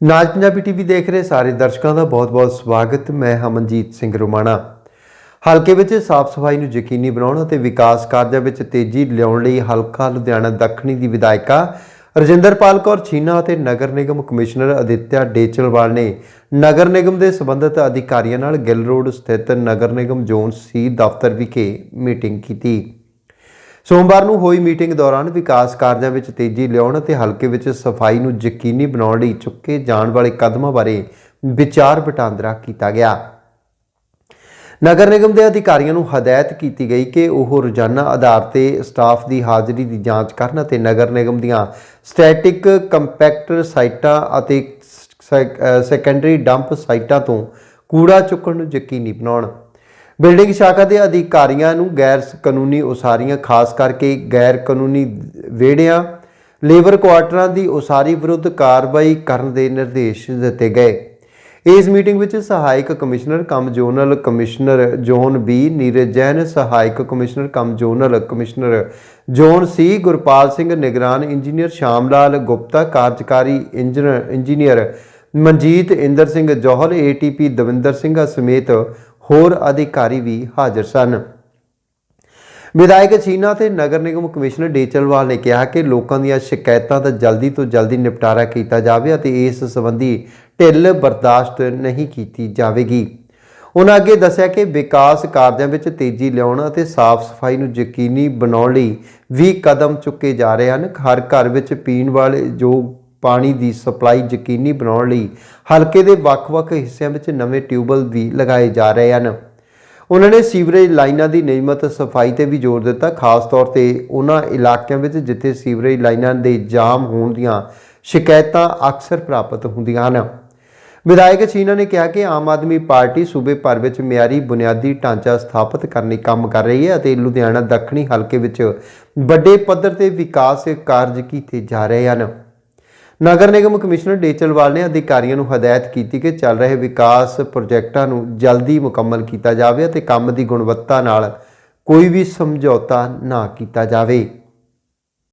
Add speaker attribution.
Speaker 1: ਨਾਜ Punjabi TV ਦੇਖ ਰਹੇ ਸਾਰੇ ਦਰਸ਼ਕਾਂ ਦਾ ਬਹੁਤ-ਬਹੁਤ ਸਵਾਗਤ। ਮੈਂ ਹਮਨਜੀਤ ਸਿੰਘ ਰੋਮਾਣਾ। ਹਲਕੇ ਵਿੱਚ ਸਾਫ਼ ਸਫ਼ਾਈ ਨੂੰ ਯਕੀਨੀ ਬਣਾਉਣ ਅਤੇ ਵਿਕਾਸ ਕਾਰਜਾਂ ਵਿੱਚ ਤੇਜ਼ੀ ਲਿਆਉਣ ਲਈ ਹਲਕਾ ਲੁਧਿਆਣਾ ਦੱਖਣੀ ਦੀ ਵਿਧਾਇਕਾ ਰਜਿੰਦਰਪਾਲ ਕੌਰ ਛੀਨਾ ਅਤੇ ਨਗਰ ਨਿਗਮ ਕਮਿਸ਼ਨਰ ਅਦਿੱਤਿਆ ਡੇਚਲਵਾਲ ਨੇ ਨਗਰ ਨਿਗਮ ਦੇ ਸੰਬੰਧਿਤ ਅਧਿਕਾਰੀਆਂ ਨਾਲ ਗਿੱਲ ਰੋਡ ਸਥਿਤ ਨਗਰ ਨਿਗਮ ਜ਼ੋਨ ਸੀ ਦਫ਼ਤਰ ਵਿਖੇ ਮੀਟਿੰਗ ਕੀਤੀ। ਸੋਮਵਾਰ ਨੂੰ ਹੋਈ ਮੀਟਿੰਗ ਦੌਰਾਨ ਵਿਕਾਸ ਕਾਰਜਾਂ ਵਿੱਚ ਤੇਜ਼ੀ ਲਿਆਉਣ ਅਤੇ ਹਲਕੇ ਵਿੱਚ ਸਫ਼ਾਈ ਨੂੰ ਯਕੀਨੀ ਬਣਾਉਣ ਲਈ ਚੁੱਕੇ ਜਾਣ ਵਾਲੇ ਕਦਮਾਂ ਬਾਰੇ ਵਿਚਾਰ ਵਟਾਂਦਰਾ ਕੀਤਾ ਗਿਆ। ਨਗਰ ਨਿਗਮ ਦੇ ਅਧਿਕਾਰੀਆਂ ਨੂੰ ਹਦਾਇਤ ਕੀਤੀ ਗਈ ਕਿ ਉਹ ਰੋਜ਼ਾਨਾ ਆਧਾਰ ਤੇ ਸਟਾਫ ਦੀ ਹਾਜ਼ਰੀ ਦੀ ਜਾਂਚ ਕਰਨ ਅਤੇ ਨਗਰ ਨਿਗਮ ਦੀਆਂ ਸਟੈਟਿਕ ਕੰਪੈਕਟਰ ਸਾਈਟਾਂ ਅਤੇ ਸੈਕ- ਸੈਕੰਡਰੀ ਡੰਪ ਸਾਈਟਾਂ ਤੋਂ ਕੂੜਾ ਚੁੱਕਣ ਨੂੰ ਯਕੀਨੀ ਬਣਾਉਣ। ਬਿਲਡਿੰਗ ਸ਼ਾਖਾ ਦੇ ਅਧਿਕਾਰੀਆਂ ਨੂੰ ਗੈਰ ਕਾਨੂੰਨੀ ਉਸਾਰੀਆਂ, ਖਾਸ ਕਰਕੇ ਗੈਰ ਕਾਨੂੰਨੀ ਵਿਹੜਿਆਂ, ਲੇਬਰ ਕੁਆਟਰਾਂ ਦੀ ਉਸਾਰੀ ਵਿਰੁੱਧ ਕਾਰਵਾਈ ਕਰਨ ਦੇ ਨਿਰਦੇਸ਼ ਦਿੱਤੇ ਗਏ। ਇਸ ਮੀਟਿੰਗ ਵਿੱਚ ਸਹਾਇਕ commissioner cum zonal commissioner zone B, Neeraj Jain, ਸਹਾਇਕ commissioner cum zonal commissioner zone C, Gurpal Singh ਨਿਗਰਾਨ ਇੰਜੀਨੀਅਰ ਸ਼ਾਮ ਲਾਲ, ਗੁਪਤਾ ਕਾਰਜਕਾਰੀ engineer engineer Manjit Inder Singh Johal ATP Davinder Singh ਸਮੇਤ ਹੋਰ ਅਧਿਕਾਰੀ ਵੀ ਹਾਜ਼ਰ ਸਨ। ਵਿਧਾਇਕ ਛੀਨਾ ਤੇ ਨਗਰ ਨਿਗਮ ਕਮਿਸ਼ਨਰ ਡੇਚਲਵਾਲ ਨੇ ਕਿਹਾ ਕਿ ਲੋਕਾਂ ਦੀਆਂ ਸ਼ਿਕਾਇਤਾਂ ਦਾ ਜਲਦੀ ਤੋਂ ਜਲਦੀ ਨਿਪਟਾਰਾ ਕੀਤਾ ਜਾਵੇ ਅਤੇ ਇਸ ਸੰਬੰਧੀ ਢਿੱਲ ਬਰਦਾਸ਼ਤ ਨਹੀਂ ਕੀਤੀ ਜਾਵੇਗੀ। ਉਹਨਾਂ ਅੱਗੇ ਦੱਸਿਆ ਕਿ ਵਿਕਾਸ ਕਾਰਜਾਂ ਵਿੱਚ ਤੇਜ਼ੀ ਲਿਆਉਣ ਅਤੇ ਸਾਫ਼ ਸਫ਼ਾਈ ਨੂੰ ਯਕੀਨੀ ਬਣਾਉਣ ਲਈ ਵੀ ਕਦਮ ਚੁੱਕੇ ਜਾ ਰਹੇ ਹਨ। ਹਰ ਘਰ ਵਿੱਚ ਪੀਣ ਵਾਲੇ ਜੋ ਪਾਣੀ ਦੀ ਸਪਲਾਈ ਯਕੀਨੀ ਬਣਾਉਣ ਲਈ ਹਲਕੇ ਦੇ ਵੱਖ-ਵੱਖ ਹਿੱਸਿਆਂ ਵਿੱਚ ਨਵੇਂ ਟਿਊਬਲ ਵੀ ਲਗਾਏ ਜਾ ਰਹੇ ਹਨ। ਉਹਨਾਂ ਨੇ ਸੀਵਰੇਜ ਲਾਈਨਾਂ ਦੀ ਨਿਯਮਤ ਸਫ਼ਾਈ ਤੇ ਵੀ ਜ਼ੋਰ ਦਿੱਤਾ, ਖਾਸ ਤੌਰ ਤੇ ਉਹਨਾਂ ਇਲਾਕਿਆਂ ਵਿੱਚ ਜਿੱਥੇ ਸੀਵਰੇਜ ਲਾਈਨਾਂ ਦੇ ਜਾਮ ਹੋਣ ਦੀਆਂ ਸ਼ਿਕਾਇਤਾਂ ਅਕਸਰ ਪ੍ਰਾਪਤ ਹੁੰਦੀਆਂ ਹਨ। ਵਿਧਾਇਕ ਛੀਨਾ ਨੇ ਕਿਹਾ ਕਿ ਆਮ ਆਦਮੀ ਪਾਰਟੀ ਸੂਬੇ ਭਰ ਵਿੱਚ ਮਿਆਰੀ ਬੁਨਿਆਦੀ ਢਾਂਚਾ ਸਥਾਪਿਤ ਕਰਨ ਲਈ ਕੰਮ ਕਰ ਰਹੀ ਹੈ ਅਤੇ ਲੁਧਿਆਣਾ ਦੱਖਣੀ ਹਲਕੇ ਵਿੱਚ ਵੱਡੇ ਪੱਧਰ ਤੇ ਵਿਕਾਸ ਕਾਰਜ ਕੀਤੇ ਜਾ ਰਹੇ ਹਨ। ਨਗਰ ਨਿਗਮ ਕਮਿਸ਼ਨਰ ਡੇਚਲਵਾਲ ਨੇ ਅਧਿਕਾਰੀਆਂ ਨੂੰ ਹਦਾਇਤ ਕੀਤੀ ਕਿ ਚੱਲ ਰਹੇ ਵਿਕਾਸ ਪ੍ਰੋਜੈਕਟਾਂ ਨੂੰ ਜਲਦੀ ਮੁਕੰਮਲ ਕੀਤਾ ਜਾਵੇ ਅਤੇ ਕੰਮ ਦੀ ਗੁਣਵੱਤਾ ਨਾਲ ਕੋਈ ਵੀ ਸਮਝੌਤਾ ਨਾ ਕੀਤਾ ਜਾਵੇ।